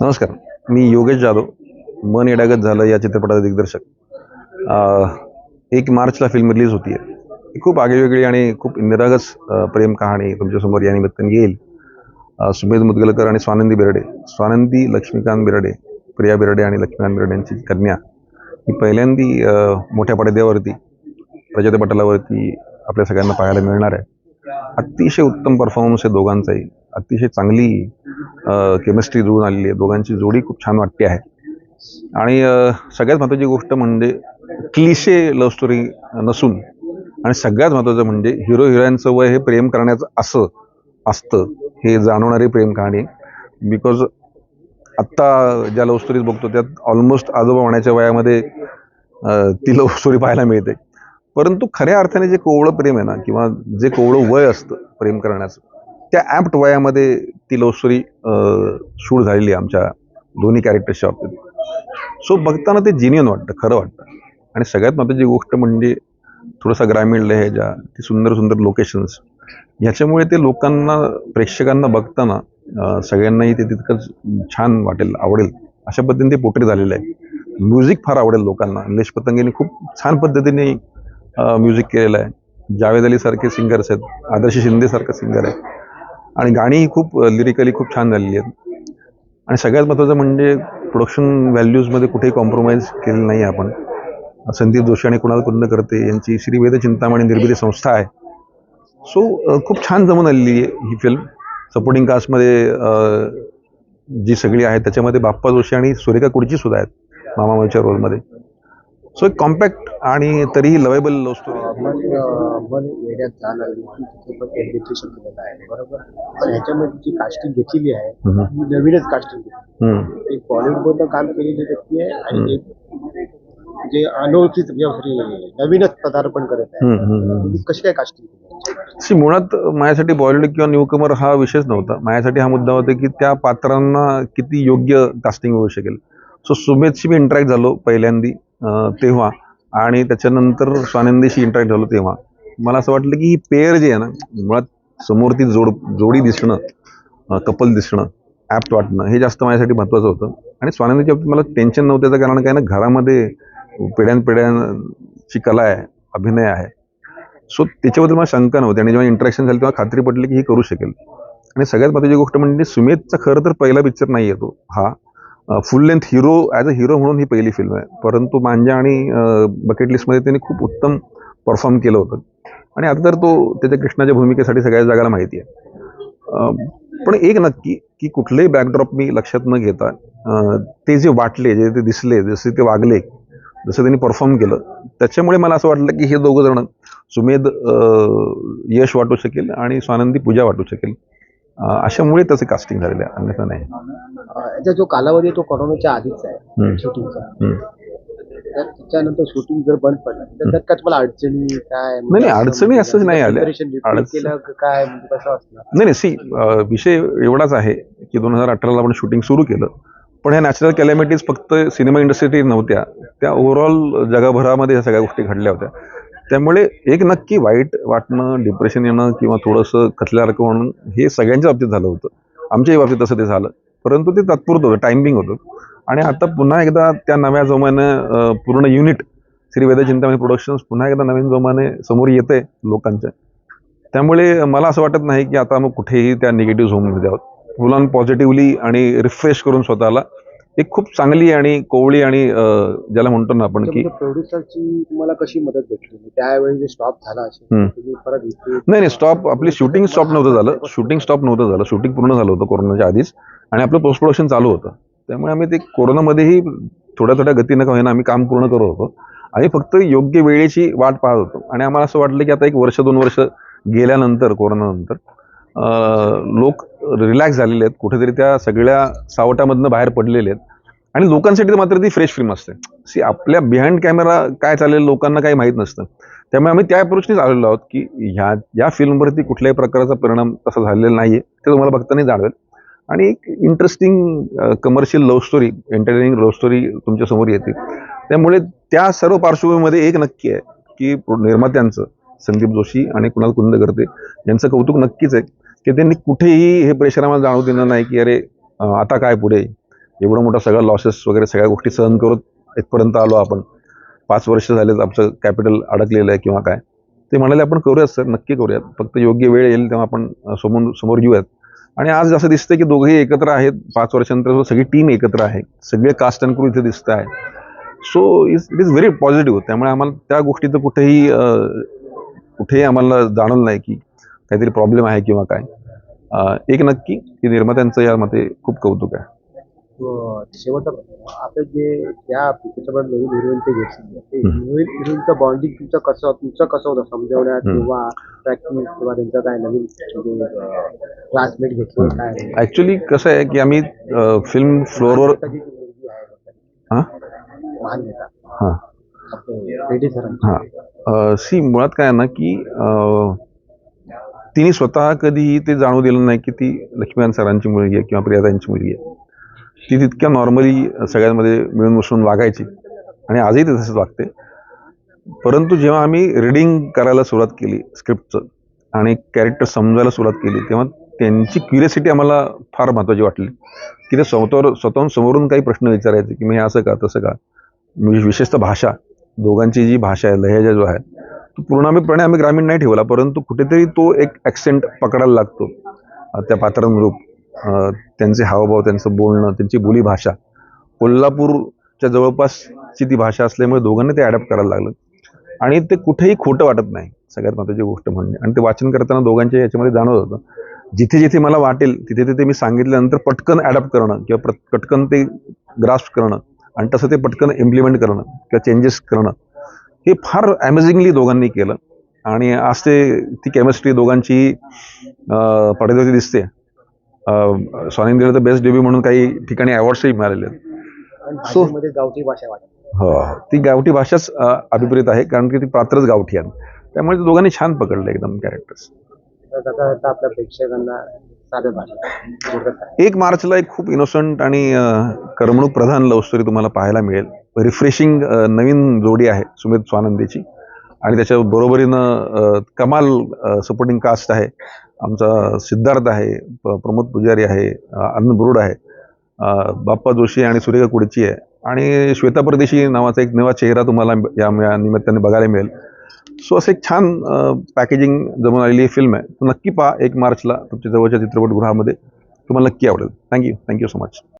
नमस्कार. मी योगेश जाधव मन येडागत झालं या चित्रपटाचा दिग्दर्शक. एक मार्चला फिल्म रिलीज होती आहे खूप आगळीवेगळी आणि खूप निरागस प्रेम कहाणी तुमच्यासमोर या निमित्ताने येईल. सुमेध मुदगलकर आणि स्वानंदी बिरडे. स्वानंदी लक्ष्मीकांत बिरडे प्रिया बिरडे आणि लक्ष्मीकांत बिरडे यांची कन्या. ही पहिल्यांदी मोठ्या पडद्यावरती प्रजातपटलावरती आपल्या सगळ्यांना पाहायला मिळणार आहे. अतिशय उत्तम परफॉर्मन्स आहे दोघांचाही. अतिशय चांगली केमिस्ट्री जुळून आलेली आहे. दोघांची जोडी खूप छान वाटते आहे. आणि सगळ्यात महत्त्वाची गोष्ट म्हणजे क्लिशे लव्ह स्टोरी नसून आणि सगळ्यात महत्त्वाचं म्हणजे हिरो हिरोईनचं वय हे प्रेम करण्याचं असं असतं. हे जाणवणारी प्रेम कहाणी. बिकॉज आत्ता ज्या लव्ह स्टोरीज बघतो त्यात ऑलमोस्ट आजोबा होण्याच्या वयामध्ये ती लव्ह स्टोरी पाहायला मिळते. परंतु खऱ्या अर्थाने जे कोवळं प्रेम आहे ना किंवा जे कोवळं वय असतं प्रेम करण्याचं त्या ॲप्ट वयामध्ये ती लव्ह शूट झालेली आहे आमच्या दोन्ही कॅरेक्टर्सच्या बाबतीत. सो बघताना ते जिनियन वाटतं खरं वाटतं. आणि सगळ्यात महत्त्वाची गोष्ट म्हणजे थोडासा ग्रामीण लहेजा ती सुंदर सुंदर लोकेशन्स ह्याच्यामुळे ते लोकांना प्रेक्षकांना बघताना सगळ्यांनाही ते तितकंच छान वाटेल आवडेल अशा पद्धतीने ते पोट्रे झालेलं आहे. म्युझिक फार आवडेल लोकांना. निलेश पतंगेने खूप छान पद्धतीने म्युझिक केलेलं आहे. जावेद अलीसारखे सिंगर्स आहेत. आदर्श शिंदेसारखा सिंगर आहे आणि गाणीही खूप लिरिकली खूप छान झालेली आहेत. आणि सगळ्यात महत्त्वाचं म्हणजे प्रोडक्शन व्हॅल्यूजमध्ये कुठेही कॉम्प्रोमाइज केलेलं नाही आपण. संदीप जोशी आणि कुणाल कुंद करते यांची श्रीवेद चिंतामणी निर्मिती संस्था आहे. सो खूप छान जमून आलेली आहे ही फिल्म सपोर्टिंग कास्टमध्ये जी सगळी आहे त्याच्यामध्ये बाप्पा जोशी आणि सुरेखा कुडची सुद्धा आहेत मामामाच्या रोलमध्ये सो एक कॉम्पॅक्ट आणि तरीही लवेबल लव्ह स्टोरी जाणार शक्यता आहे. बरोबर? पण ह्याच्यामध्ये जी कास्टिंग घेतलेली आहे नवीनच कास्टिंग हम्म. एक बॉलिवूडमधनं काम केलेली व्यक्ती आहे आणि एक जे अनोळखीच नवीनच पदार्पण करत आहे. कशी काय कास्टिंग मुळात माझ्यासाठी बॉलिवूड किंवा न्यूकमर हा विषयच नव्हता. माझ्यासाठी हा मुद्दा होता की त्या पात्रांना किती योग्य कास्टिंग होऊ शकेल. सो सुमेधशी मी इंटरॅक्ट झालो पहिल्यांदी. तेव्हा. आणि त्याच्यानंतर स्वानंदीशी इंटरॅक्ट झालो तेव्हा. मला असं वाटलं की ही पेअर जी आहे ना मुळात समोर ती जोड जोडी दिसणं कपल दिसणं ॲप्ट वाटणं हे जास्त माझ्यासाठी महत्त्वाचं होतं. आणि स्वानंदीच्या बाबतीत मला टेन्शन नव्हतं त्याचं कारण काय ना घरामध्ये पिढ्यानपिढ्यांची कला आहे अभिनय आहे. सो त्याच्याबद्दल मला शंका नव्हती. आणि जेव्हा इंटरॅक्शन झाली तेव्हा खात्री पडली की ही करू शकेल. आणि सगळ्यात महत्त्वाची गोष्ट म्हणजे सुमेधचा खरं तर पहिला पिक्चर नाही येतो हा. Full length hero as a hero म्हणून ही पहिली फिल्म आहे. परंतु मांजा आणि बकेट लिस्टमध्ये त्यांनी खूप उत्तम परफॉर्म केलं होतं. आणि आता तर तो त्याच्या कृष्णाच्या भूमिकेसाठी सगळ्या जगाला माहिती आहे. पण एक नक्की की कुठलेही बॅकड्रॉप मी लक्षात न घेता ते जे वाटले जे ते दिसले जसे ते वागले जसं त्यांनी परफॉर्म केलं त्याच्यामुळे मला असं वाटलं की हे दोघं जण सुमेध यश वाटू शकेल आणि स्वानंदी पूजा वाटू शकेल. अशामुळे त्याचं कास्टिंग झालेलं आहे. अन्यथा नाही. याचा जो कालावधी तो कोरोनाच्या आधीच आहे. शूटिंगचा. तर त्याच्यानंतर शूटिंग जर बंद पडलं तर त्यात तुम्हाला अडचणी काय? नाही, नाही, अडचणी असंच नाही आल्या. अडच- केलं का काय? म्हणजे कसं असणार? नाही नाही सी विषय एवढाच आहे की दोन हजार अठराला आपण शूटिंग सुरू केलं. पण ह्या नॅचरल कॅलॅमिटीज फक्त सिनेमा इंडस्ट्रीत नव्हत्या. त्या ओव्हरऑल जगभरामध्ये ह्या सगळ्या गोष्टी घडल्या होत्या. त्यामुळे एक नक्की वाईट वाटणं डिप्रेशन येणं किंवा थोडंसं खचल्यासारखं म्हणून हे सगळ्यांच्या बाबतीत झालं होतं. आमच्याही बाबतीत तसं ते झालं. परंतु ते तात्पुरतं होतं टायमिंग होतं. आणि आता पुन्हा एकदा त्या नव्या जोमाने पूर्ण युनिट श्री वेद चिंतामणी म्हणजे प्रोडक्शन्स पुन्हा एकदा नवीन जोमाने समोर येते लोकांच्या. त्यामुळे मला असं वाटत नाही की आता मग कुठेही त्या निगेटिव्ह झोनमध्ये आहोत. मुलांना पॉझिटिव्हली आणि रिफ्रेश करून स्वतःला एक खूप चांगली आणि कोवळी आणि ज्याला म्हणतो ना आपण की प्रोड्युसरची तुम्हाला कशी मदत भेटली? म्हणजे त्यावेळी स्टॉप झाला नाही नाही स्टॉप आपली शूटिंग स्टॉप नव्हतं झालं. शूटिंग स्टॉप नव्हतं झालं. शूटिंग पूर्ण झालं होतं कोरोनाच्या आधीच. आणि आपलं पोस्ट प्रोडक्शन चालू होतं. त्यामुळे आम्ही ते कोरोनामध्येही थोड्या थोड्या गतीनं का होईना आम्ही काम पूर्ण करत होतो. आणि फक्त योग्य वेळेची वाट पाहत होतो. आणि आम्हाला असं वाटलं की आता एक वर्ष दोन वर्ष गेल्यानंतर कोरोनानंतर लोक रिलॅक्स झालेले आहेत. कुठेतरी त्या सगळ्या सावटामधनं बाहेर पडलेले आहेत. आणि लोकांसाठी तर मात्र ती फ्रेश फिल्म असते. सी आपल्या बिहाइंड कॅमेरा काय चालेल लोकांना काही माहीत नसतं. त्यामुळे आम्ही त्या अप्रोचनेच आलेलो आहोत की ह्या या फिल्मवरती कुठल्याही प्रकारचा परिणाम तसा झालेला नाही आहे ते तुम्हाला बघताना जाणवेल. आणि एक interesting commercial love story entertaining love story तुमच्यासमोर येते. त्यामुळे त्या सर्व पार्श्वभूमीमध्ये एक नक्की आहे की निर्मात्यांचं संदीप जोशी आणि कुणाल कुंदकर्ते यांचं कौतुक नक्कीच आहे. की त्यांनी कुठेही हे प्रेशर आम्हाला जाणवू दिलं नाही की अरे आता काय पुढे? एवढं मोठा सगळं लॉसेस वगैरे सगळ्या गोष्टी सहन करत इथपर्यंत आलो आपण. पाच वर्ष झालेत आमचं कॅपिटल अडकलेलं आहे किंवा काय. ते म्हणाले आपण करूयात सर नक्की करूयात. फक्त योग्य वेळ येईल तेव्हा आपण समोर समोर येऊयात. आणि आज असं दिसतंय की दोघेही एकत्र आहेत. पाच वर्षानंतर सगळी टीम एकत्र आहे. सगळे कास्ट अँड क्रू इथे दिसत आहे. So is it is very positive त्यामुळे आम्हाला त्या गोष्टीचं कुठेही कुठेही आम्हाला जाणवलं नाही की काहीतरी प्रॉब्लेम आहे किंवा काय. एक नक्की की निर्मात्यांचं यामध्ये खूप कौतुक आहे. आता जे नवीन घेतले ते हिरोईनचं बॉन्डिंग तुमचं कसं तुमचं कसं होतं समजवण्यात. किंवा प्रॅक्टिस किंवा त्यांचं काय नवीन क्लासमेट घेतलं काय? ॲक्च्युली कसं आहे की आम्ही फिल्म फ्लोअरवर हां? हां. सरांची हां. सी मुळात काय ना की तिने स्वतः कधीही ते जाणू दिलं नाही की ती लक्ष्मीकांत सरांची मुलगी आहे किंवा प्रियातांची मुलगी आहे. ती तितक्या नॉर्मली सगळ्यांमध्ये मिळून मिसळून वागायची. आणि आजही ते तसंच वागते. परंतु जेव्हा आम्ही रिडिंग करायला सुरुवात केली स्क्रिप्टचं आणि कॅरेक्टर समजायला सुरुवात केली तेव्हा त्यांची क्युरिसिटी आम्हाला फार महत्त्वाची वाटली. की ते स्वतःवर स्वतःहून समोरून काही प्रश्न विचारायचे की मी असं का तसं का? म्हणजे विशेषतः भाषा. दोघांची जी भाषा आहे लहेजा जो आहे तो पूर्णपणे आम्ही ग्रामीण नाही ठेवला परंतु कुठेतरी तो एक ॲक्सेंट पकडायला लागतो. त्या पात्रांरूप त्यांचे हावभाव त्यांचं बोलणं त्यांची बोली भाषा. कोल्हापूरच्या जवळपासची ती भाषा असल्यामुळे दोघांनी ते ॲडॅप्ट करायला लागलं. आणि ते कुठेही खोटं वाटत नाही सगळ्यात महत्त्वाची गोष्ट म्हणजे. आणि ते वाचन करताना दोघांच्या याच्यामध्ये जाणवत होतं. जिथे जिथे मला वाटेल तिथे तिथे मी सांगितल्यानंतर पटकन ॲडॅप्ट करणं किंवा पटकन ते ग्रास्प करणं आणि तसं ते पटकन इम्प्लिमेंट करणं किंवा चेंजेस करणं. हे फार अमेझिंगली दोघांनी केलं. आणि आज ते ती केमिस्ट्री दोघांची अं, पडद्यावरती दिसते. स्वानंदीला तर बेस्ट डेब्यू म्हणून काही ठिकाणी अवॉर्ड्सही मिळालेले आहेत. भाषेमध्ये गावठी भाषा हो ती गावठी भाषाच अभिप्रेत आहे कारण की ती पात्रच गावठी आहे. त्यामुळे ते दोघांनी छान पकडलं एकदम कॅरेक्टर्स आपल्या प्रेक्षकांना? एक मार्चला एक खूप इनोसंट आणि करमणूक प्रधान लव्ह स्टोरी तुम्हाला पाहायला मिळेल. रिफ्रेशिंग नवीन जोडी आहे सुमित स्वानंदीची. आणि त्याच्या बरोबरीनं कमाल सपोर्टिंग कास्ट आहे. आमचा सिद्धार्थ आहे प- प्रमोद पुजारी आहे अन्न बुरुड आहे बाप्पा जोशी आणि सुरेखा कुडची आहे. आणि श्वेता परदेशी नावाचा एक नवा चेहरा तुम्हाला या या निमित्ताने बघायला मिळेल. सो असं एक छान पॅकेजिंग जमून आलेली फिल्म आहे. तर नक्की पहा एक मार्चला तुमच्या जवळच्या चित्रपटगृहामध्ये. तुम्हाला नक्की आवडेल. Thank you thank you so much